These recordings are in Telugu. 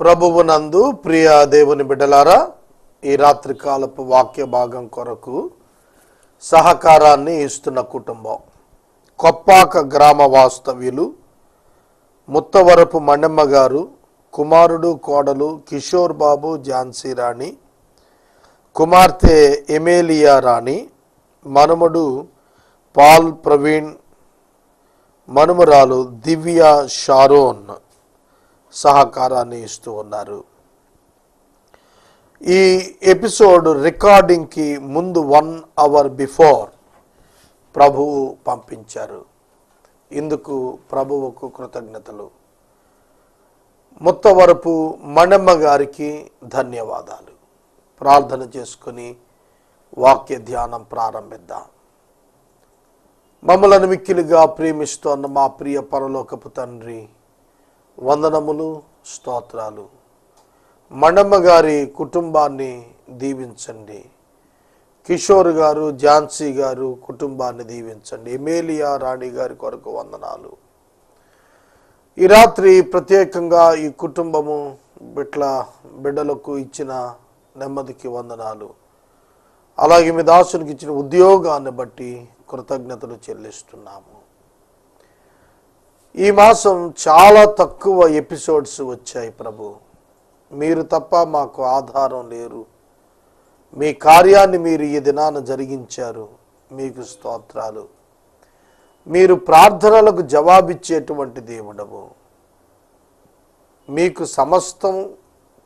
ప్రభువునందు ప్రియ దేవుని బిడ్డలారా ఈ రాత్రి కాలపు వాక్య భాగం కొరకు సహకారాన్ని ఇస్తున్న కుటుంబం. కొప్పాక గ్రామ వాస్తవ్యులు ముత్తవరపు మణమ్మ గారు కుమారుడు కోడలు కిషోర్ బాబు ఝాన్సీ రాణి కుమార్తె ఎమేలియా రాణి మనుమడు పాల్ ప్రవీణ్ మనుమరాలు దివ్య షారోన్. సహకారాన్ని ఇస్తూ ఉన్నారు. ఈ ఎపిసోడ్ రికార్డింగ్కి ముందు వన్ అవర్ బిఫోర్ ప్రభువు పంపించారు. ఇందుకు ప్రభువుకు కృతజ్ఞతలు. ముత్తవరపు మణమ్మ గారికి ధన్యవాదాలు. ప్రార్థన చేసుకుని వాక్య ధ్యానం ప్రారంభిద్దాం. మమ్మలను మిక్కిలిగా ప్రేమిస్తోన్న మా ప్రియ పరలోకపు తండ్రి వందనములు స్తోత్రాలు. మండమ్మ గారి కుటుంబాన్ని దీవించండి. కిషోర్ గారు ఝాన్సీ గారు కుటుంబాన్ని దీవించండి. ఎమేలియా రాణి గారి కొరకు వందనాలు. ఈ రాత్రి ప్రత్యేకంగా ఈ కుటుంబము బిట్ల బిడ్డలకు ఇచ్చిన నెమ్మదికి వందనాలు. అలాగే మీ దాసునికి ఇచ్చిన ఉద్యోగాన్ని బట్టి కృతజ్ఞతలు చెల్లిస్తున్నాము. ఈ మాసం చాలా తక్కువ ఎపిసోడ్స్ వచ్చాయి ప్రభు. మీరు తప్ప మాకు ఆధారం లేరు. మీ కార్యాన్ని మీరు ఈ దినాన జరిగించారు. మీకు స్తోత్రాలు. మీరు ప్రార్థనలకు జవాబిచ్చేటువంటి దేవుడము. మీకు సమస్తం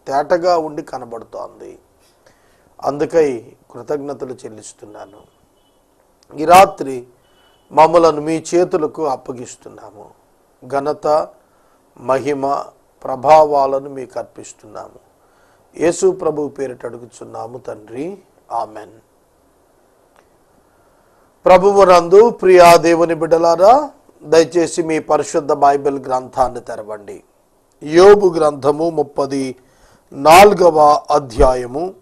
తేటగా ఉండి కనబడుతోంది. అందుకై కృతజ్ఞతలు చెల్లిస్తున్నాను. ఈ రాత్రి మమ్మలను మీ చేతులకు అప్పగిస్తున్నాము. ఘనత మహిమ ప్రభావాలను మీకు అర్పిస్తున్నాము. యేసు ప్రభు పేరిట అడుగుచున్నాము తండ్రి. ఆమెన్. ప్రభువునందు ప్రియా దేవుని బిడ్డలారా దయచేసి మీ పరిశుద్ధ బైబిల్ గ్రంథాన్ని తెరవండి. యోబు గ్రంథము ముప్పది నాలుగవ అధ్యాయము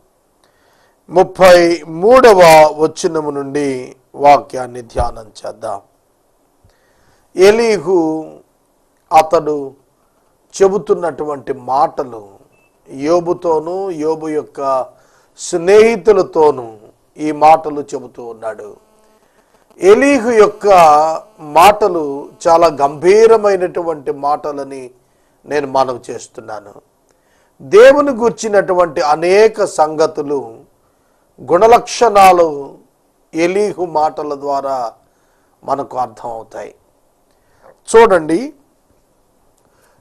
ముప్పై మూడవ వచనము నుండి వాక్యాన్ని ధ్యానం చేద్దాం. ఎలీహు అతడు చెబుతున్నటువంటి మాటలు యోబుతోనూ యోబు యొక్క స్నేహితులతోనూ ఈ మాటలు చెబుతూ ఉన్నాడు. ఎలీహు యొక్క మాటలు చాలా గంభీరమైనటువంటి మాటలని నేను మనవి చేస్తున్నాను. దేవుని గుర్చినటువంటి అనేక సంగతులు గుణలక్షణాలు ఎలీహు మాటల ద్వారా మనకు అర్థమవుతాయి. చూడండి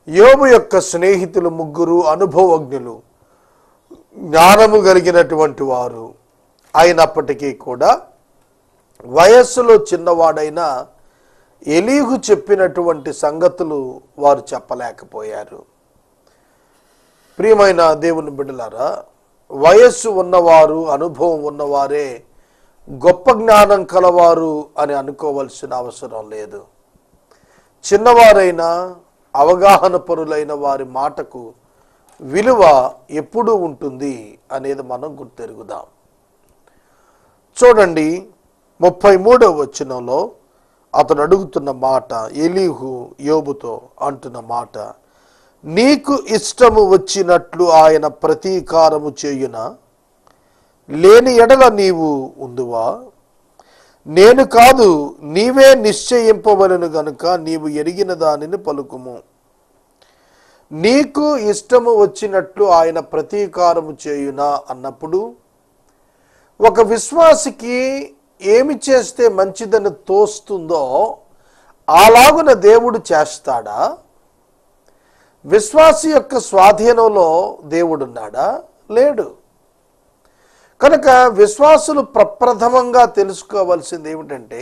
యోబు యొక్క స్నేహితులు ముగ్గురు అనుభవజ్ఞులు. జ్ఞానము కలిగినటువంటి వారు అయినప్పటికీ కూడా వయస్సులో చిన్నవాడైన ఎలీహు చెప్పినటువంటి సంగతులు వారు చెప్పలేకపోయారు. ప్రియమైన దేవుని బిడ్డలారా వయస్సు ఉన్నవారు అనుభవం ఉన్నవారే గొప్ప జ్ఞానం కలవారు అని అనుకోవలసిన అవసరం లేదు. చిన్నవారైనా అవగాహన పరులైన వారి మాటకు విలువ ఎప్పుడు ఉంటుంది అనేది మనం గుర్తెరుగుదాం. చూడండి ముప్పై మూడవ వచనంలో అతను అడుగుతున్న మాట ఎలీహు యోబుతో అంటున్న మాట నీకు ఇష్టము వచ్చినట్లు ఆయన ప్రతీకారము చేయున? లేని ఎడల నీవు ఉందువా నేను కాదు నీవే నిశ్చయింపవలను గనుక నీవు ఎరిగిన దానిని పలుకుము. నీకు ఇష్టము వచ్చినట్లు ఆయన ప్రతీకారము చేయునా అన్నప్పుడు ఒక విశ్వాసికి ఏమి చేస్తే మంచిదని తోస్తుందో అలాగున దేవుడు చేస్తాడా? విశ్వాసి యొక్క స్వాధీనంలో దేవుడున్నాడా? లేడు. కనుక విశ్వాసులు ప్రప్రథమంగా తెలుసుకోవాల్సింది ఏమిటంటే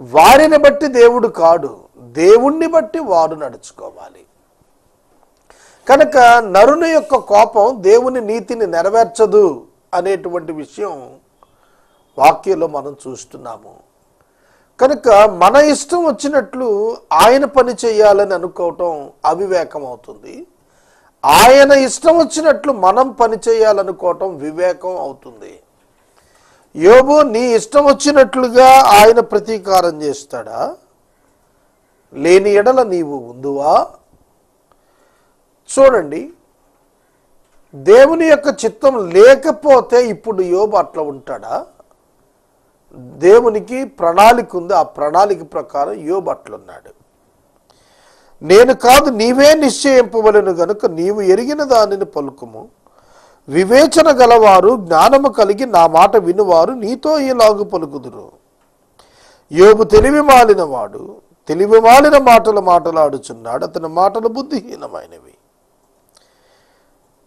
వారిని బట్టి దేవుడు కాడు దేవుణ్ణి బట్టి వారు నడుచుకోవాలి. కనుక నరుని యొక్క కోపం దేవుని నీతిని నెరవేర్చదు అనేటువంటి విషయం వాక్యంలో మనం చూస్తున్నాము. కనుక మన ఇష్టం వచ్చినట్లు ఆయన పని చేయాలని అనుకోవటం అవివేకం అవుతుంది ఆయన ఇష్టం వచ్చినట్లు మనం పని చేయాలనుకోవటం వివేకం అవుతుంది. యోబు నీ ఇష్టం వచ్చినట్లుగా ఆయన ప్రతీకారం చేస్తాడా? లేని ఎడల నీవు ఉందువా చూడండి దేవుని యొక్క చిత్తం లేకపోతే ఇప్పుడు యోబు అట్లా ఉంటాడా? దేవునికి ప్రణాళిక ఉంది. ఆ ప్రణాళిక ప్రకారం యోబు అట్లున్నాడు. నేను కాదు నీవే నిశ్చయింపవలను గనుక నీవు ఎరిగిన దానిని పలుకుము. వివేచన గలవారు జ్ఞానము కలిగి నా మాట వినువారు నీతో ఇలాగు పలుకుదురు. యోబు తెలివి మాలినవాడు తెలివి మాలిన మాటలు మాటలాడుచున్నాడు అతని మాటలు బుద్ధిహీనమైనవి.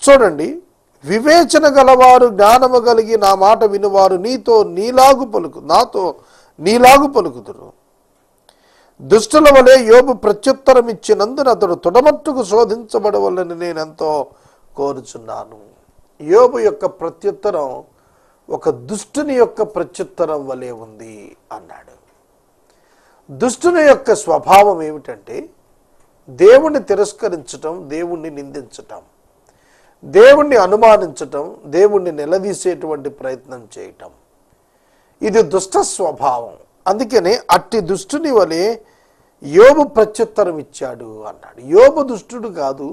చూడండి వివేచన గలవారు జ్ఞానము కలిగి నా మాట వినువారు నీతో నీలాగు పలుకు నాతో నీలాగు పలుకుదురు. దుష్టుల వలె యోబు ప్రత్యుత్తరం ఇచ్చినందున అతడు తుడమట్టుకు శోధించబడవలని నేనెంతో కోరుచున్నాను. యోబు యొక్క ప్రత్యుత్తరం ఒక దుష్టుని యొక్క ప్రత్యుత్తరం వలె ఉంది అన్నాడు. దుష్టుని యొక్క స్వభావం ఏమిటంటే దేవుణ్ణి తిరస్కరించటం దేవుణ్ణి నిందించటం దేవుణ్ణి అనుమానించటం దేవుణ్ణి నిలదీసేటువంటి ప్రయత్నం చేయటం. ఇది దుష్ట స్వభావం. అందుకనే అట్టి దుష్టుని వలె యోబు ప్రత్యుత్తరం ఇచ్చాడు అన్నాడు. యోబు దుష్టుడు కాదు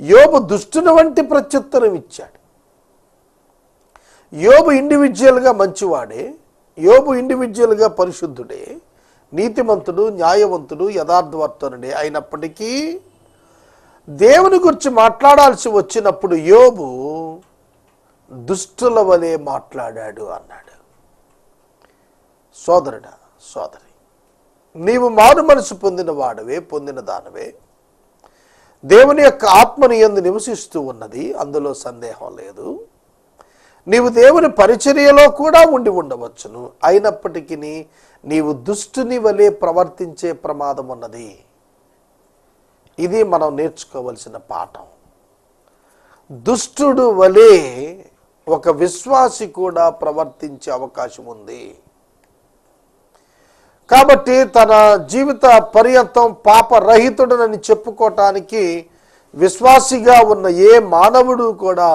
యోబు దుష్టుని వంటి ప్రత్యుత్తరం ఇచ్చాడు. యోబు ఇండివిజువల్గా మంచివాడే యోబు ఇండివిజువల్గా పరిశుద్ధుడే నీతిమంతుడు న్యాయవంతుడు యథార్థవర్తనుడే. అయినప్పటికీ దేవుని గురించి మాట్లాడాల్సి వచ్చినప్పుడు యోబు దుష్టుల వలె మాట్లాడాడు అన్నాడు. సోదరుడా సోదరి నీవు మారు మనసు పొందిన వాడవే పొందిన దానివే. దేవుని యొక్క ఆత్మని ఎందు నివసిస్తూ ఉన్నది అందులో సందేహం లేదు. నీవు దేవుని పరిచర్యలో కూడా ఉండి ఉండవచ్చును. అయినప్పటికీ నీవు దుష్టుని వలె ప్రవర్తించే ప్రమాదం ఉన్నది. ఇది మనం నేర్చుకోవలసిన పాఠం. దుష్టుడు వలె ఒక విశ్వాసి కూడా ప్రవర్తించే అవకాశం ఉంది. కాబట్టి తన జీవిత పర్యంతం పాపరహితుడనని చెప్పుకోవటానికి విశ్వాసిగా ఉన్న ఏ మానవుడు కూడా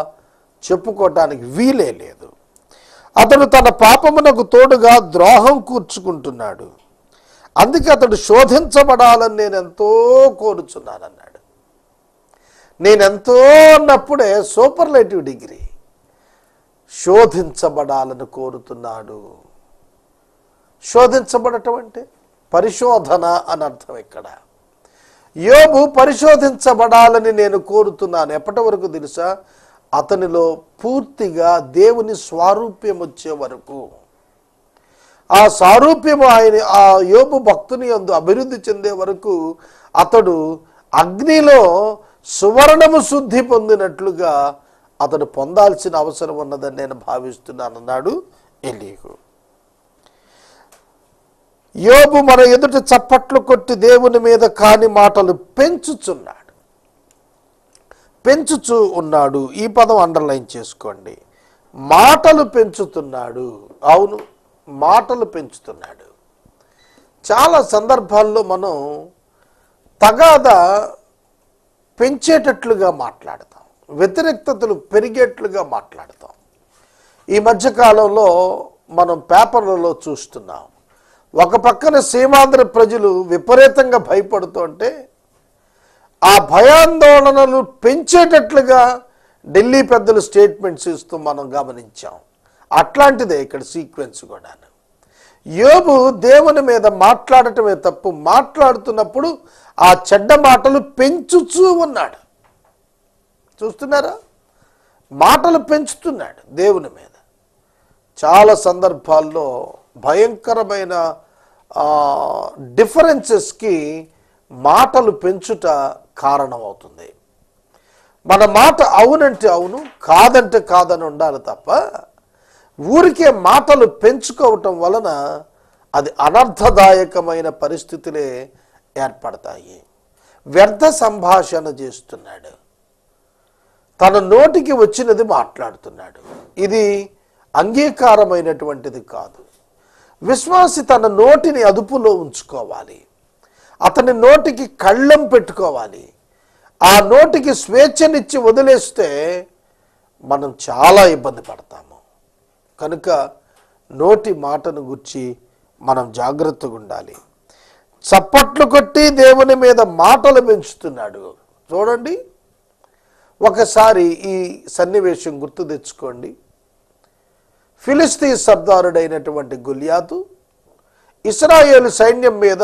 చెప్పుకోవటానికి వీలే లేదు. అతడు తన పాపమునకు తోడుగా ద్రోహం కూర్చుకుంటున్నాడు. అందుకే అతడు శోధించబడాలని నేను ఎంతో కోరుచున్నానన్నాడు. నేనెంతో అన్నప్పుడే సూపర్లేటివ్ డిగ్రీ శోధించబడాలని కోరుతున్నాడు. శోధించబడటం అంటే పరిశోధన అని అర్థం ఇక్కడ. యోబు పరిశోధించబడాలని నేను కోరుతున్నాను. ఎప్పటి వరకు తెలుసా? అతనిలో పూర్తిగా దేవుని స్వారూప్యం వచ్చే వరకు. ఆ సారూప్యము ఆయన ఆ యోబు భక్తుని యందు అభివృద్ధి చెందే వరకు అతడు అగ్నిలో సువర్ణము శుద్ధి పొందినట్లుగా అతడు పొందాల్సిన అవసరం ఉన్నదని నేను భావిస్తున్నాను అన్నాడు ఎలీహు. యోబు మన ఎదుట చప్పట్లు కొట్టి దేవుని మీద కాని మాటలు పెంచుచున్నాడు. పెంచుచు ఉన్నాడు. ఈ పదం అండర్లైన్ చేసుకోండి. మాటలు పెంచుతున్నాడు. అవును మాటలు పెంచుతున్నాడు. చాలా సందర్భాల్లో మనం తగాదా పెంచేటట్లుగా మాట్లాడతాం. వ్యతిరేక్తతలు పెరిగేట్లుగా మాట్లాడతాం. ఈ మధ్యకాలంలో మనం పేపర్లలో చూస్తున్నాం. ఒక పక్కన సీమాంధ్ర ప్రజలు విపరీతంగా భయపడుతుంటే ఆ భయాందోళనలు పెంచేటట్లుగా ఢిల్లీ పెద్దలు స్టేట్మెంట్స్ ఇస్తూ మనం గమనించాం. అట్లాంటిదే ఇక్కడ సీక్వెన్స్ కూడా యోబు దేవుని మీద మాట్లాడటమే తప్పు. మాట్లాడుతున్నప్పుడు ఆ చెడ్డ మాటలు పెంచుచూ ఉన్నాడు. చూస్తున్నారా? మాటలు పెంచుతున్నాడు దేవుని మీద. చాలా సందర్భాల్లో భయంకరమైన డిఫరెన్సెస్కి మాటలు పెంచుట కారణమవుతుంది. మన మాట అవునంటే అవును కాదంటే కాదని ఉండాలి తప్ప ఊరికే మాటలు పెంచుకోవటం వలన అది అనర్థదాయకమైన పరిస్థితులే ఏర్పడతాయి. వ్యర్థ సంభాషణ చేస్తున్నాడు. తన నోటికి వచ్చినది మాట్లాడుతున్నాడు. ఇది అంగీకారమైనటువంటిది కాదు. విశ్వాసి తన నోటిని అదుపులో ఉంచుకోవాలి. అతని నోటికి కళ్ళం పెట్టుకోవాలి. ఆ నోటికి స్వేచ్ఛనిచ్చి వదిలేస్తే మనం చాలా ఇబ్బంది పడతాము. కనుక నోటి మాటను గుర్చి మనం జాగ్రత్తగా ఉండాలి. చప్పట్లు కొట్టి దేవుని మీద మాటలు పెంచుతున్నాడు. చూడండి. ఒకసారి ఈ సన్నివేశం గుర్తు తెచ్చుకోండి. ఫిలిస్తీ సర్దారుడైనటువంటి గులియాతు ఇస్రాయేల్ సైన్యం మీద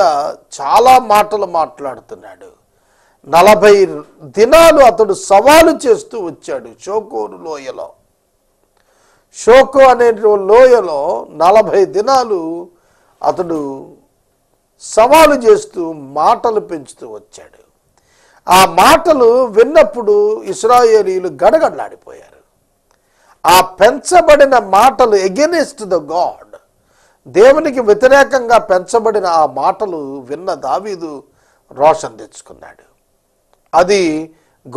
చాలా మాటలు మాట్లాడుతున్నాడు. నలభై దినాలు అతడు సవాలు చేస్తూ వచ్చాడు షోకోరు లోయలో. షోకో అనే లోయలో నలభై దినాలు అతడు సవాలు చేస్తూ మాటలు పెంచుతూ వచ్చాడు. ఆ మాటలు విన్నప్పుడు ఇస్రాయేలీలు గడగడలాడిపోయారు. ఆ పెంచబడిన మాటలు ఎగెనిస్ట్ ద గాడ్ దేవునికి వ్యతిరేకంగా పెంచబడిన ఆ మాటలు విన్న దావీదు రోషన్ తెచ్చుకున్నాడు. అది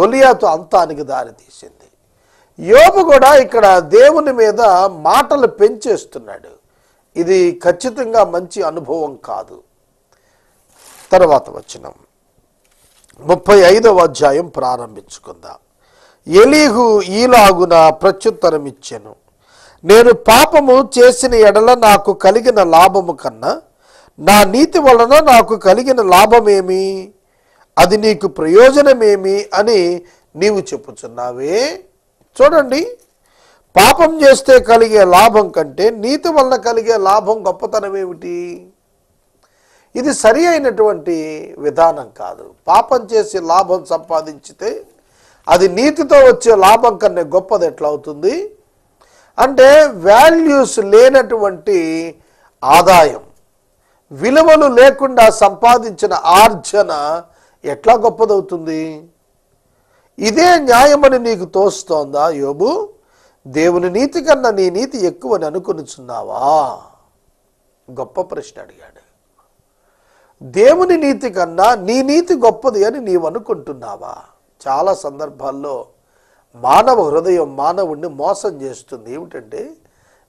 గొలియాతు అంతానికి దారితీసింది. యోబు కూడా ఇక్కడ దేవుని మీద మాటలు పెంచేస్తున్నాడు. ఇది ఖచ్చితంగా మంచి అనుభవం కాదు. తర్వాత వచ్చినాం ముప్పై ఐదవ అధ్యాయం ప్రారంభించుకుందాం. ఎలీహు ఈలాగున ప్రత్యుత్తరమిచ్చెను. నేను పాపము చేసిన ఎడల నాకు కలిగిన లాభము కన్నా నా నీతి వలన నాకు కలిగిన లాభమేమి? అది నీకు ప్రయోజనమేమి అని నీవు చెప్పుచున్నావే? చూడండి. పాపం చేస్తే కలిగే లాభం కంటే నీతి వలన కలిగే లాభం గొప్పతనం ఏమిటి ఇది సరి అయినటువంటి విధానం కాదు. పాపం చేసి లాభం సంపాదించితే అది నీతితో వచ్చే లాభం కన్నా గొప్పది ఎట్లా అవుతుంది అంటే వాల్యూస్ లేనటువంటి ఆదాయం విలువలు లేకుండా సంపాదించిన ఆర్జన ఎట్లా గొప్పదవుతుంది? ఇదే న్యాయమని నీకు తోస్తోందా యోబు? దేవుని నీతి కన్నా నీ నీతి ఎక్కువని అనుకునిచున్నావా? గొప్ప ప్రశ్న అడిగాడు. దేవుని నీతి కన్నా నీ నీతి గొప్పది అని నీవు అనుకుంటున్నావా చాలా సందర్భాల్లో మానవ హృదయం మానవుణ్ణి మోసం చేస్తుంది. ఏమిటంటే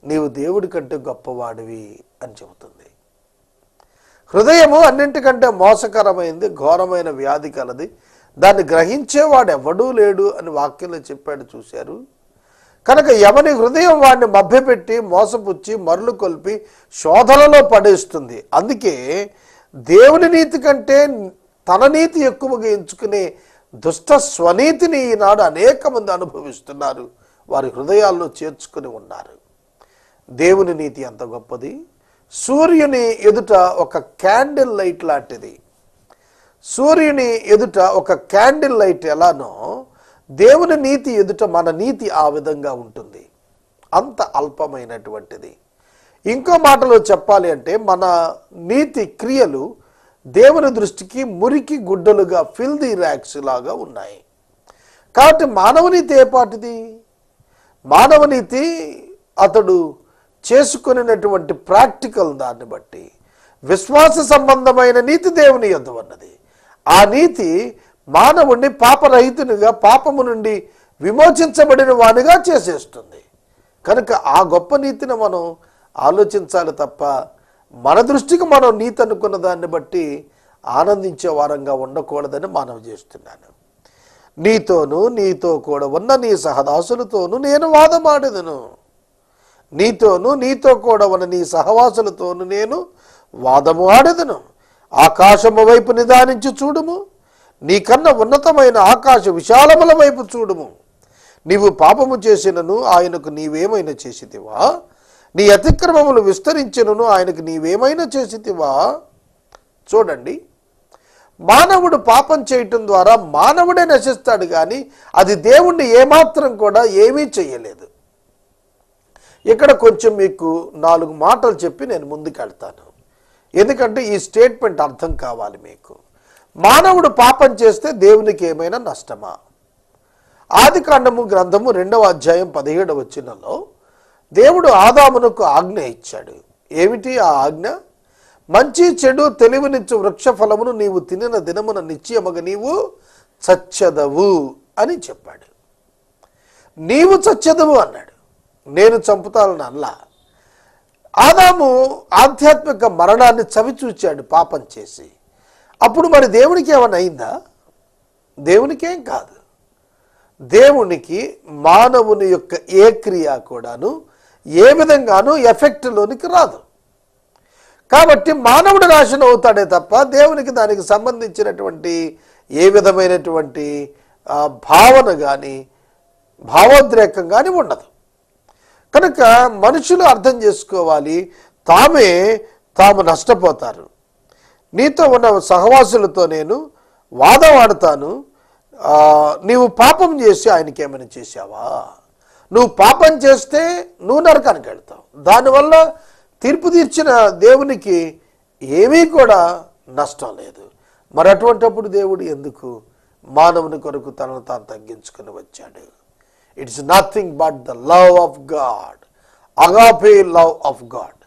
నీవు దేవుడి కంటే గొప్పవాడివి అని చెబుతుంది. హృదయము అన్నింటికంటే మోసకరమైంది ఘోరమైన వ్యాధి కలది. దాన్ని గ్రహించేవాడు ఎవడూ లేడు అని వాక్యంలో చెప్పాడు చూశారు. కనుక ఎవని హృదయం వాడిని మభ్యపెట్టి మోసపుచ్చి మరలు కొల్పి శోధనలో పడేస్తుంది. అందుకే దేవుని నీతి కంటే తన నీతి ఎక్కువగా ఎంచుకునే దుష్ట స్వనీతిని ఈనాడు అనేక మంది అనుభవిస్తున్నారు. వారి హృదయాల్లో చేర్చుకుని ఉన్నారు. దేవుని నీతి ఎంత గొప్పది. సూర్యుని ఎదుట ఒక క్యాండిల్ లైట్ లాంటిది. సూర్యుని ఎదుట ఒక క్యాండిల్ లైట్ ఎలానో దేవుని నీతి ఎదుట మన నీతి ఆ విధంగా ఉంటుంది. అంత అల్పమైనటువంటిది. ఇంకో మాటలో చెప్పాలి అంటే మన నీతి క్రియలు దేవుని దృష్టికి మురికి గుడ్డలుగా ఫిల్దీ ర్యాక్స్ లాగా ఉన్నాయి. కాబట్టి మానవనీతి ఏపాటిది మానవనీతి అతడు చేసుకునేటువంటి ప్రాక్టికల్ దాన్ని బట్టి విశ్వాస సంబంధమైన నీతి దేవుని యొద్ ఉన్నది. ఆ నీతి మానవుణ్ణి పాపరహితునిగా పాపము నుండి విమోచించబడిన వానిగా చేసేస్తుంది. కనుక ఆ గొప్ప నీతిని మనం ఆలోచించాలి తప్ప మన దృష్టికి మనం నీతి అనుకున్న దాన్ని బట్టి ఆనందించే వారంగా ఉండకూడదని మనం చేస్తున్నాను. నీతోనూ నీతో కూడా ఉన్న నీ సహదాసులతోనూ నేను వాదమాడేదను. నీతోను నీతో కూడా ఉన్న నీ సహవాసులతోను నేను వాదము ఆడేదను ఆకాశము వైపు నిదానించి చూడుము. నీకన్నా ఉన్నతమైన ఆకాశ విశాలముల వైపు చూడుము. నీవు పాపము చేసినను ఆయనకు నీవేమైనా చేసిదివా నీ అతిక్రమములు విస్తరించినను ఆయనకు నీవేమైనా చేసితివా? చూడండి. మానవుడు పాపం చేయటం ద్వారా మానవుడే నశిస్తాడు కానీ అది దేవుణ్ణి ఏమాత్రం కూడా ఏమీ చేయలేదు. ఇక్కడ కొంచెం మీకు నాలుగు మాటలు చెప్పి నేను ముందుకెళ్తాను. ఎందుకంటే ఈ స్టేట్మెంట్ అర్థం కావాలి మీకు. మానవుడు పాపం చేస్తే దేవునికి ఏమైనా నష్టమా? ఆది కాండము గ్రంథము రెండవ అధ్యాయం పదిహేడవ వచ్చినలో దేవుడు ఆదామునకు ఆజ్ఞ ఇచ్చాడు. ఏమిటి ఆ ఆజ్ఞ? మంచి చెడు తెలివినిచ్చు వృక్ష ఫలమును నీవు తినిన దినమున నిశ్చయముగా నీవు చచ్చదవు అని చెప్పాడు. నీవు చచ్చెదవు అన్నాడు. నేను చంపుతానని అల్లా ఆదాము ఆధ్యాత్మిక మరణాన్ని చవిచూచాడు పాపం చేసి. అప్పుడు మరి దేవునికి ఏమైనా అయిందా? దేవునికేం కాదు. దేవునికి మానవుని యొక్క ఏ క్రియ కూడాను ఏ విధంగానూ ఎఫెక్ట్లోనికి రాదు. కాబట్టి మానవుడు నాశనం అవుతాడే తప్ప దేవునికి దానికి సంబంధించినటువంటి ఏ విధమైనటువంటి భావన కానీ భావోద్రేకం కానీ ఉండదు. కనుక మనుషులు అర్థం చేసుకోవాలి తామే తాము నష్టపోతారు. నీతో ఉన్న సహవాసులతో నేను వాదం ఆడతాను నీవు పాపం చేసి ఆయనకేమైనా చేశావా? నువ్వు పాపం చేస్తే నువ్వు నరకానికి వెళ్తావు. దానివల్ల తీర్పు తీర్చిన దేవునికి ఏమీ కూడా నష్టం లేదు. మరి అటువంటప్పుడు దేవుడు ఎందుకు మానవుని కొరకు తనను తాను తగ్గించుకొని వచ్చాడు? It's nothing but the love of God agape love of God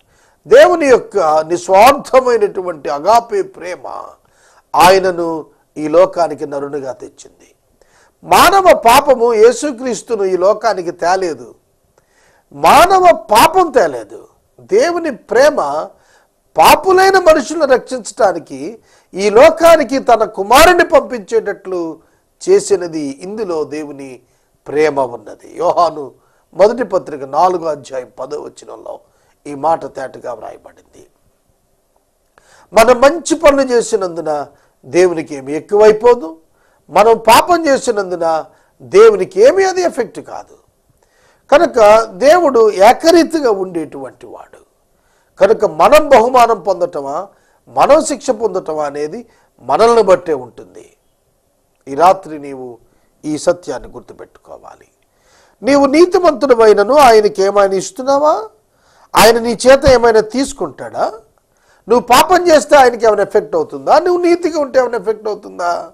దేవుని యొక్క నిస్వార్థమైనటువంటి అగాపే ప్రేమ ఆయనను ఈ లోకానికి నరునిగా తెచ్చింది. మానవ పాపము యేసుక్రీస్తును ఈ లోకానికి తేలేదు. మానవ పాపం తేలేదు. దేవుని ప్రేమ పాపులైన మనుషులను రక్షించటానికి ఈ లోకానికి తన కుమారుని పంపించేటట్లు చేసినది ఇందులో దేవుని ప్రేమ ఉన్నది. యోహాను మొదటి పత్రిక నాలుగో అధ్యాయం పదో వచనంలో ఈ మాట తేటగా వ్రాయబడింది. మనం మంచి పనులు చేసినందున దేవునికి ఏమి ఎక్కువైపోదు? మనం పాపం చేసినందున దేవునికి ఏమీ అది ఎఫెక్ట్ కాదు. కనుక దేవుడు ఏకరీతిగా ఉండేటువంటి వాడు. కనుక మనం బహుమానం పొందటమా మనం శిక్ష పొందటమా అనేది మనల్ని బట్టే ఉంటుంది. ఈ రాత్రి నీవు ఈ సత్యాన్ని గుర్తుపెట్టుకోవాలి. నీవు నీతిమంతుడమైనను ఆయనకి ఏమైనా ఇస్తున్నావా? ఆయన నీ చేత ఏమైనా తీసుకుంటాడా? నువ్వు పాపం చేస్తే ఆయనకి ఏమైనా ఎఫెక్ట్ అవుతుందా? నువ్వు నీతిగా ఉంటే ఏమైనా ఎఫెక్ట్ అవుతుందా?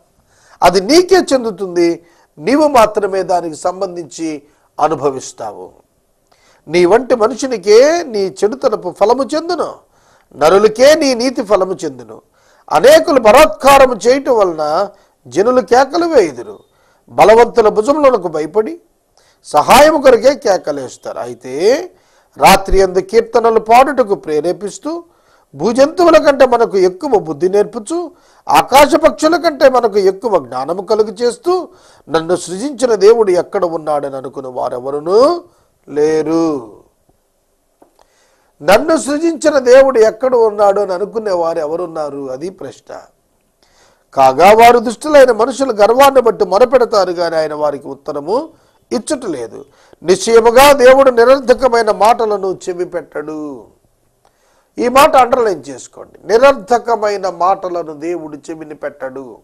అది నీకే చెందుతుంది. నీవు మాత్రమే దానికి సంబంధించి అనుభవిస్తావు. నీ వంటి మనుషునికే నీ చెడుతనపు ఫలము చెందును. నరులకే నీ నీతి ఫలము చెందును. అనేకులు బలాత్కారము చేయటం వలన జనులు కేకలు వేయుదురు. బలవంతుల భుజములకు భయపడి సహాయము కొరకే కేకలేస్తారు. అయితే రాత్రి అందు కీర్తనలు పాడుటకు ప్రేరేపిస్తూ భూజంతువుల కంటే మనకు ఎక్కువ బుద్ధి నేర్పుచు ఆకాశ పక్షుల కంటే మనకు ఎక్కువ జ్ఞానము కలుగు చేస్తూ నన్ను సృజించిన దేవుడు ఎక్కడ ఉన్నాడని అనుకుని వారెవరునూ లేరు. నన్ను సృజించిన దేవుడు ఎక్కడ ఉన్నాడు అని అనుకునే వారు ఎవరున్నారు అది ప్రశ్న. కాగా వారు దుష్టులైన మనుషుల గర్వాన్ని బట్టి మొరపెడతారు కానీ ఆయన వారికి ఉత్తరము ఇచ్చటలేదు నిశ్చయముగా దేవుడు నిరర్ధకమైన మాటలను చెవిపెట్టడు. ఈ మాట అండర్లైన్ చేసుకోండి. నిరర్ధకమైన మాటలను దేవుడు చెవిని పెట్టడు.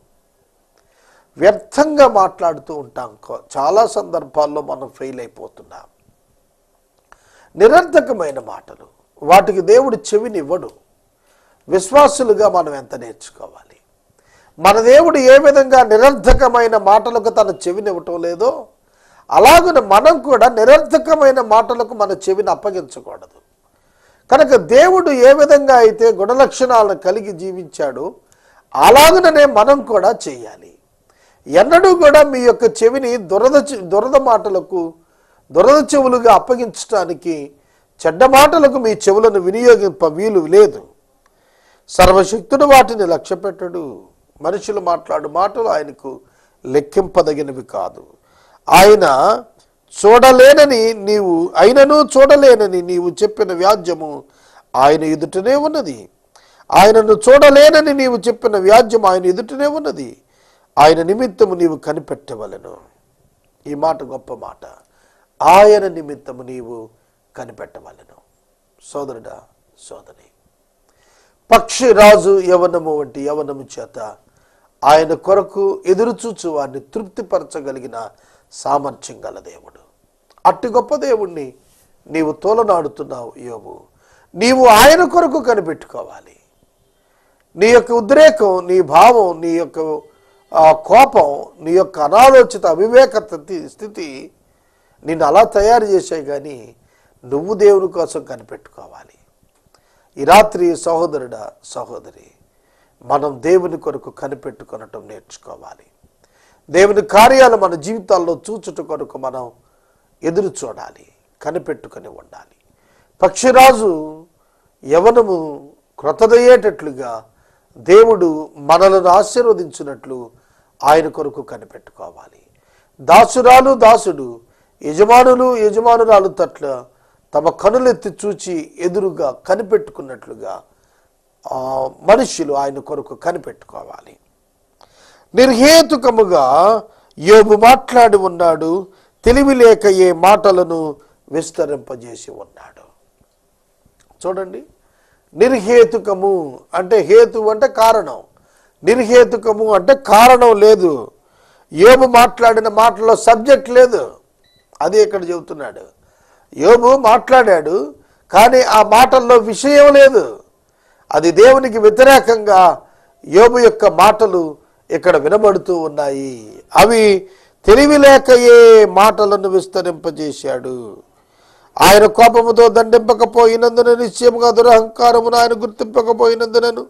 వ్యర్థంగా మాట్లాడుతూ ఉంటాం. చాలా సందర్భాల్లో మనం ఫెయిల్ అయిపోతున్నాం. నిరర్ధకమైన మాటలు. వాటికి దేవుడు చెవినివ్వడు. విశ్వాసులుగా మనం ఎంత నేర్చుకోవాలి? మన దేవుడు ఏ విధంగా నిరర్ధకమైన మాటలకు తన చెవినివ్వటం లేదో అలాగనే మనం కూడా నిరర్ధకమైన మాటలకు మన చెవిని అప్పగించకూడదు. కనుక దేవుడు ఏ విధంగా అయితే గుణలక్షణాలను కలిగి జీవించాడో అలాగననే మనం కూడా చేయాలి. ఎన్నడూ కూడా మీ యొక్క చెవిని దురద దురద మాటలకు దురద చెవులుగా అప్పగించడానికి చెడ్డ మాటలకు మీ చెవులను వినియోగింప వీలు లేదు. సర్వశక్తుడు వాటిని లక్ష్యపెట్టడు. మనుషులు మాట్లాడు మాటలు ఆయనకు లెక్కింపదగినవి కాదు. ఆయన చూడలేనని నీవు అయినను చూడలేనని నీవు చెప్పిన వ్యాజ్యము ఆయన ఎదుటనే ఉన్నది. ఆయనను చూడలేనని నీవు చెప్పిన వ్యాజ్యం ఆయన ఎదుటనే ఉన్నది. ఆయన నిమిత్తము నీవు కనిపెట్టవలను. ఈ మాట గొప్ప మాట. ఆయన నిమిత్తము నీవు కనిపెట్టవలను. సోదరుడా సోదరి పక్షిరాజు యవనము వంటి యవనము చేత ఆయన కొరకు ఎదురుచూచు వారిని తృప్తిపరచగలిగిన సామర్థ్యం గల దేవుడు. అట్టి గొప్ప దేవుణ్ణి నీవు తోలనాడుతున్నావు యోబు. నీవు ఆయన కొరకు కనిపెట్టుకోవాలి. నీ యొక్క ఉద్రేకం నీ భావం నీ యొక్క కోపం నీ యొక్క అనాలోచిత అవివేక స్థితి- నిన్ను అలా తయారు చేసే కానీ నువ్వు దేవుని కోసం కనిపెట్టుకోవాలి. ఈ రాత్రి సహోదరుడా సహోదరి మనం దేవుని కొరకు కనిపెట్టుకొనటం నేర్చుకోవాలి. దేవుని కార్యాలు మన జీవితాల్లో చూచుట కొరకు మనం ఎదురు చూడాలి కనిపెట్టుకొని ఉండాలి. పక్షిరాజు యవనము క్రొత్తదయ్యేటట్లుగా దేవుడు మనలను ఆశీర్వదించినట్లు ఆయన కొరకు కనిపెట్టుకోవాలి. దాసురాలు దాసుడు యజమానులు యజమానురాలు తట్ల తమ కనులెత్తి చూచి ఎదురుగా కనిపెట్టుకున్నట్లుగా మనుషులు ఆయన కొరకు కనిపెట్టుకోవాలి. నిర్హేతుకముగా యోబు మాట్లాడి ఉన్నాడు తెలివి లేక ఏ మాటలను విస్తరింపజేసి ఉన్నాడు చూడండి నిర్హేతుకము అంటే హేతు అంటే కారణం. నిర్హేతుకము అంటే కారణం లేదు. యోబు మాట్లాడిన మాటలో సబ్జెక్ట్ లేదు. అది ఇక్కడ చెబుతున్నాడు. యోబు మాట్లాడాడు కానీ ఆ మాటల్లో విషయం లేదు. అది దేవునికి వ్యతిరేకంగా యోబు యొక్క మాటలు ఇక్కడ వినబడుతూ ఉన్నాయి. అవి తెలివి లేక ఏ మాటలను విస్తరింపజేశాడు. ఆయన కోపముతో దండింపకపోయినందున నిశ్చయముగా దురహంకారమును ఆయన గుర్తింపకపోయినందునను.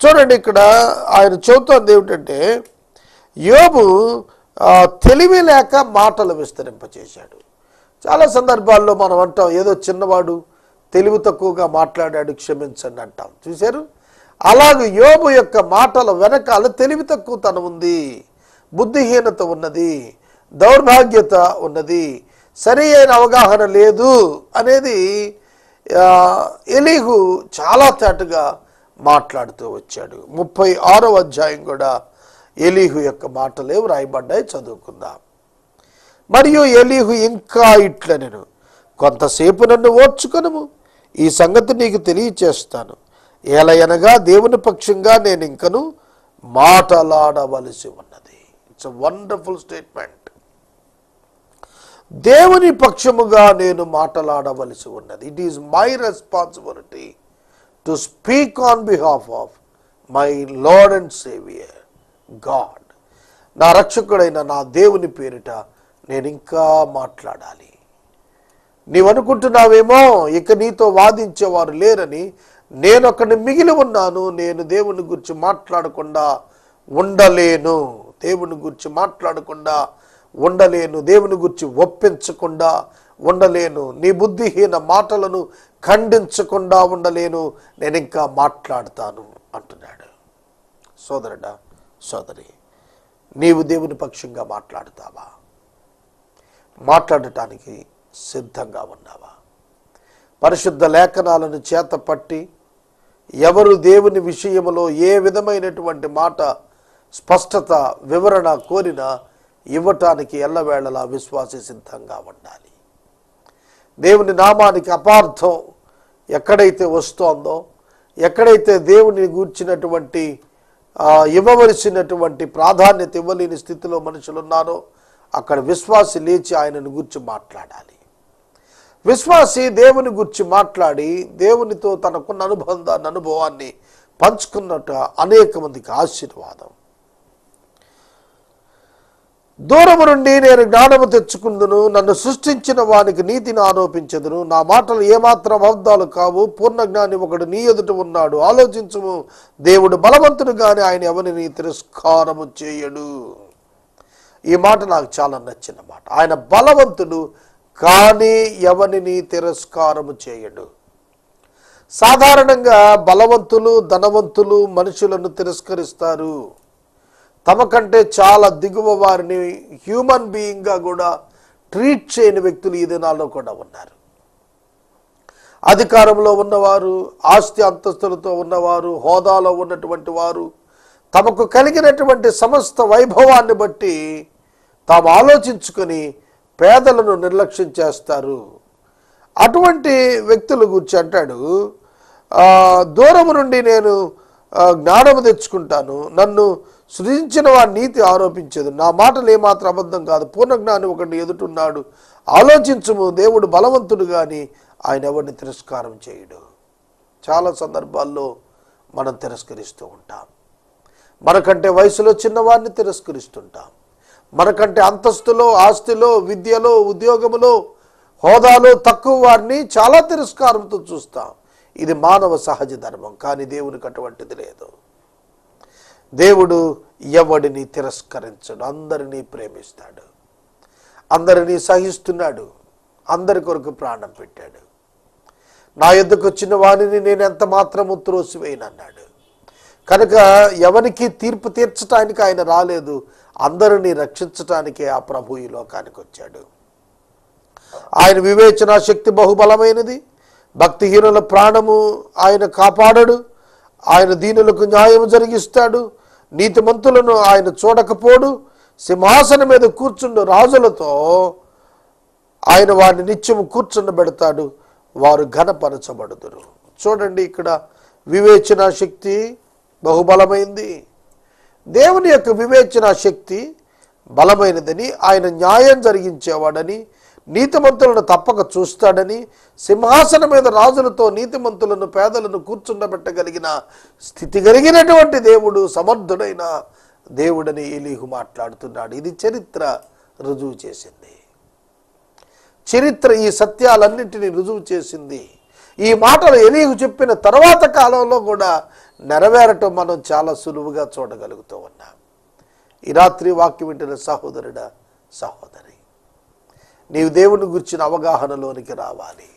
చూడండి ఇక్కడ ఆయన చెబుతోంది ఏమిటంటే యోబు తెలివి లేక మాటలు విస్తరింపచేశాడు చాలా సందర్భాల్లో మనం అంటాం ఏదో చిన్నవాడు తెలివి తక్కువగా మాట్లాడాడు క్షమించండి అంటాం. చూశారు? అలాగే యోబు యొక్క మాటల వెనకాల తెలివి తక్కువతనం ఉంది. బుద్ధిహీనత ఉన్నది దౌర్భాగ్యత ఉన్నది సరి అయిన అవగాహన లేదు అనేది ఎలీహు చాలా తేటగా మాట్లాడుతూ వచ్చాడు. ముప్పై ఆరో అధ్యాయం కూడా ఎలీహు యొక్క మాటలే వ్రాయబడ్డాయి చదువుకుందాం. మరియు ఎలీహు ఇంకా ఇట్ల నేను కొంతసేపు నన్ను ఓర్చుకొనుము ఈ సంగతి నీకు తెలియచేస్తాను. ఏలయనగా దేవుని పక్షంగా నేను ఇంకను మాటలాడవలసి ఉన్నాను ఇట్స్ వండర్ఫుల్ స్టేట్మెంట్ దేవుని పక్షముగా నేను మాట్లాడవలసి ఉన్నది. It is my responsibility to speak on behalf of my Lord and Saviour God నా రక్షకుడైన నా దేవుని పేరిట నేను ఇంకా మాట్లాడాలి. నీవనుకుంటున్నావేమో ఇక నీతో వాదించేవారు లేరని నేను అక్కడ మిగిలి ఉన్నాను నేను దేవుని గురించి మాట్లాడకుండా ఉండలేను. దేవుని గురించి మాట్లాడకుండా ఉండలేను దేవుని గురించి ఒప్పించకుండా ఉండలేను నీ బుద్ధిహీన మాటలను ఖండించకుండా ఉండలేను నేను ఇంకా మాట్లాడతాను అంటున్నాడు. సోదరుడా సోదరి నీవు దేవుని పక్షంగా మాట్లాడతావా? మాట్లాడటానికి సిద్ధంగా ఉన్నావా? పరిశుద్ధ లేఖనాలను చేత పట్టి ఎవరు దేవుని విషయంలో ఏ విధమైనటువంటి మాట స్పష్టత వివరణ కోరిన ఇవ్వటానికి ఎల్లవేళలా విశ్వాసి సిద్ధంగా ఉండాలి. దేవుని నామానికి అపార్థం ఎక్కడైతే వస్తోందో ఎక్కడైతే దేవుని గూర్చినటువంటి ఇవ్వవలసినటువంటి ప్రాధాన్యత ఇవ్వలేని స్థితిలో మనుషులు ఉన్నారో అక్కడ విశ్వాసి లేచి ఆయనను గుర్చి మాట్లాడాలి. విశ్వాసి దేవుని గురించి మాట్లాడి దేవునితో తనకున్న అనుబంధాన్ని అనుభవాన్ని పంచుకున్నట్టు అనేక మందికి ఆశీర్వాదం. దూరము నుండి నేను జ్ఞానము తెచ్చుకుందును నన్ను సృష్టించిన వానికి నీతిని ఆరోపించదును. నా మాటలు ఏమాత్రం అబద్ధాలు కావు పూర్ణ జ్ఞాని ఒకడు నీ ఎదుట ఉన్నాడు. ఆలోచించుము దేవుడు బలవంతుడు కానీ ఆయన ఎవరిని తిరస్కారము చేయడు. ఈ మాట నాకు చాలా నచ్చిన మాట. ఆయన బలవంతుడు కానీ ఎవరిని తిరస్కారము చేయడు. సాధారణంగా బలవంతులు ధనవంతులు మనుషులను తిరస్కరిస్తారు. తమ కంటే చాలా దిగువ వారిని హ్యూమన్ బీయింగ్గా కూడా ట్రీట్ చేయని వ్యక్తులు ఈ దినాల్లో కూడా ఉన్నారు. అధికారంలో ఉన్నవారు ఆస్తి అంతస్తులతో ఉన్నవారు హోదాలో ఉన్నటువంటి వారు తమకు కలిగినటువంటి సమస్త వైభవాన్ని బట్టి తాము ఆలోచించుకొని పేదలను నిర్లక్ష్యం చేస్తారు. అటువంటి వ్యక్తుల గురించి అంటాడు దూరము నుండి నేను జ్ఞానము తెచ్చుకుంటాను. నన్ను సృజించిన వారి నీతి ఆరోపించదు. నా మాటలు ఏమాత్రం అబద్ధం కాదు. పూర్ణ జ్ఞాని ఒకటి ఎదుటున్నాడు. ఆలోచించము దేవుడు బలవంతుడు కానీ ఆయన ఎవరిని తిరస్కారం చేయడు? చాలా సందర్భాల్లో మనం తిరస్కరిస్తూ ఉంటాం. మనకంటే వయసులో చిన్నవారిని తిరస్కరిస్తుంటాం. మనకంటే అంతస్తులో ఆస్తిలో విద్యలో ఉద్యోగములో హోదాలో తక్కువ వారిని చాలా తిరస్కారంతో చూస్తాం. ఇది మానవ సహజ ధర్మం కానీ దేవునికి అటువంటిది లేదు. దేవుడు ఎవడిని తిరస్కరించడు? అందరినీ ప్రేమిస్తాడు. అందరినీ సహిస్తున్నాడు. అందరి కొరకు ప్రాణం పెట్టాడు. నా ఎద్దుకు వచ్చిన వాణిని నేను ఎంత మాత్రము త్రోసివేయనన్నాడు. కనుక ఎవరికి తీర్పు తీర్చటానికి ఆయన రాలేదు అందరినీ రక్షించటానికే ఆ ప్రభు ఈ లోకానికి వచ్చాడు. ఆయన వివేచన శక్తి బహుబలమైనది. భక్తిహీనుల ప్రాణము ఆయన కాపాడడు. ఆయన దీనులకు న్యాయం జరిగిస్తాడు. నీతిమంతులను ఆయన చూడకపోడు సింహాసనం మీద కూర్చుండు రాజులతో ఆయన వారిని నిత్యం కూర్చుండబెడతాడు వారు ఘనపరచబడుదురు. చూడండి ఇక్కడ వివేచన శక్తి బహుబలమైంది. దేవుని యొక్క వివేచన శక్తి బలమైనదని ఆయన న్యాయం జరిగించేవాడని నీతిమంతులను తప్పక చూస్తాడని సింహాసనం మీద రాజులతో నీతిమంతులను పేదలను కూర్చుండబెట్టగలిగిన స్థితి కలిగినటువంటి దేవుడు సమర్థుడైన దేవుడని ఎలీహు మాట్లాడుతున్నాడు. ఇది చరిత్ర రుజువు చేసింది. చరిత్ర ఈ సత్యాలన్నింటినీ రుజువు చేసింది. ఈ మాటలు ఎలీహు చెప్పిన తర్వాత కాలంలో కూడా నెరవేరటం మనం చాలా సులువుగా చూడగలుగుతూ ఉన్నాం. ఈ రాత్రి వాక్యం వింటున్న సహోదరుడా సహోదరి నీవు దేవుని గురించిన అవగాహనలోనికి రావాలి.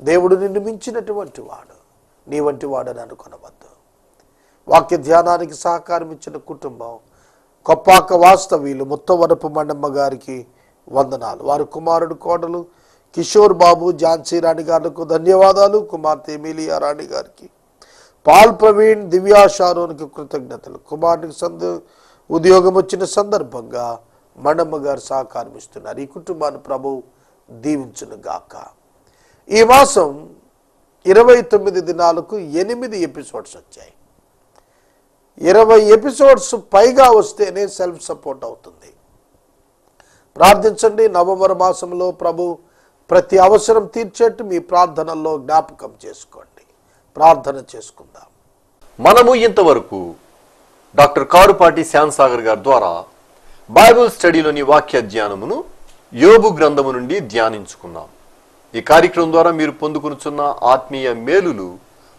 దేవుడు నిన్ను మించినటువంటి వాడు. నీ వంటి వాడని అనుకునవద్దు. వాక్య ధ్యానానికి సహకారం ఇచ్చిన కుటుంబం కొప్పాక వాస్తవీలు ముత్తవరపు మండమ్మ గారికి వందనాలు. వారి కుమారుడు కోడలు కిషోర్ బాబు ఝాన్సీ రాణి గారులకు ధన్యవాదాలు. కుమార్తె ఎమిలియా రాణి గారికి. పాల్ ప్రవీణ్ దివ్యా షారోన్కి కృతజ్ఞతలు. కుమారునికి సంద ఉద్యోగం వచ్చిన సందర్భంగా మండమ్మ గారు సహకారం ఇస్తున్నారు ఈ కుటుంబాన్ని ప్రభు దీవించును గాక. ఈ మాసం ఇరవై తొమ్మిది దినాలకు ఎనిమిది ఎపిసోడ్స్ వచ్చాయి. ఇరవై ఎపిసోడ్స్ పైగా వస్తేనే సెల్ఫ్ సపోర్ట్ అవుతుంది. ప్రార్థించండి. నవంబర్ మాసంలో ప్రభు ప్రతి అవసరం తీర్చేట్టు మీ ప్రార్థనల్లో జ్ఞాపకం చేసుకోండి. ప్రార్థన చేసుకుందాం. మనము ఇంతవరకు డాక్టర్ కారుపాటి శ్యాన్సాగర్ గారి ద్వారా బైబిల్ స్టడీలోని వాక్య ధ్యానమును యోబు గ్రంథము నుండి ధ్యానించుకున్నాం. ఈ కార్యక్రమం ద్వారా మీరు పొందుకునుచున్న ఆత్మీయ మేలులు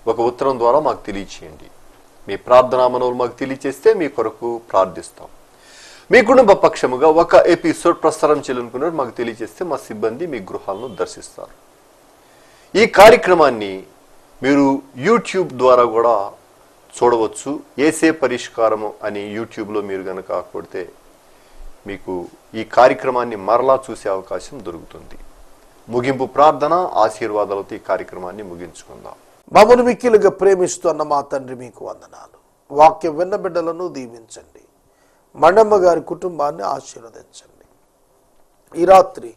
ఒక ఉత్తరం ద్వారా మాకు తెలియచేయండి. మీ ప్రార్థనా మనవులు మాకు తెలియచేస్తే మీ కొరకు ప్రార్థిస్తాం. మీ కుటుంబ పక్షముగా ఒక ఎపిసోడ్ ప్రసారం చేయాలనుకున్నారు మాకు తెలియజేస్తే మా సిబ్బంది మీ గృహాలను దర్శిస్తారు. ఈ కార్యక్రమాన్ని మీరు యూట్యూబ్ ద్వారా కూడా చూడవచ్చు. ఏసే పరిష్కారము అని యూట్యూబ్లో మీరు కనుక కొడితే మీకు ఈ కార్యక్రమాన్ని మరలా చూసే అవకాశం దొరుకుతుంది. ముగింపు ప్రార్థన ఆశీర్వాదాలతో ఈ కార్యక్రమాన్ని ముగించుకుందాం. మమ్మను మిక్కిలుగా ప్రేమిస్తున్న మా తండ్రి మీకు వందనాలు. వాక్యం విన్న బిడ్డలను దీవించండి. మండమ్మ గారి కుటుంబాన్ని ఆశీర్వదించండి. ఈ రాత్రి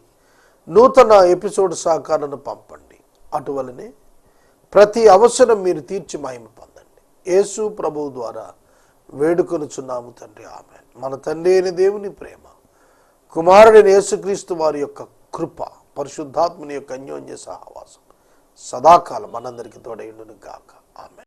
నూతన ఎపిసోడ్ సహకారాన్ని పంపండి. అటువలనే ప్రతి అవసరం మీరు తీర్చి మాయం పొందండి. యేసు ప్రభువు ద్వారా వేడుకొనుచున్నాము తండ్రి ఆమె మన తండ్రి అయిన దేవుని ప్రేమ కుమారుడైన యేసుక్రీస్తు వారి యొక్క కృప పరిశుద్ధాత్మని యొక్క అన్యోన్య సహవాసం సదాకాలం మనందరికీ తోడైండును గాక ఆమె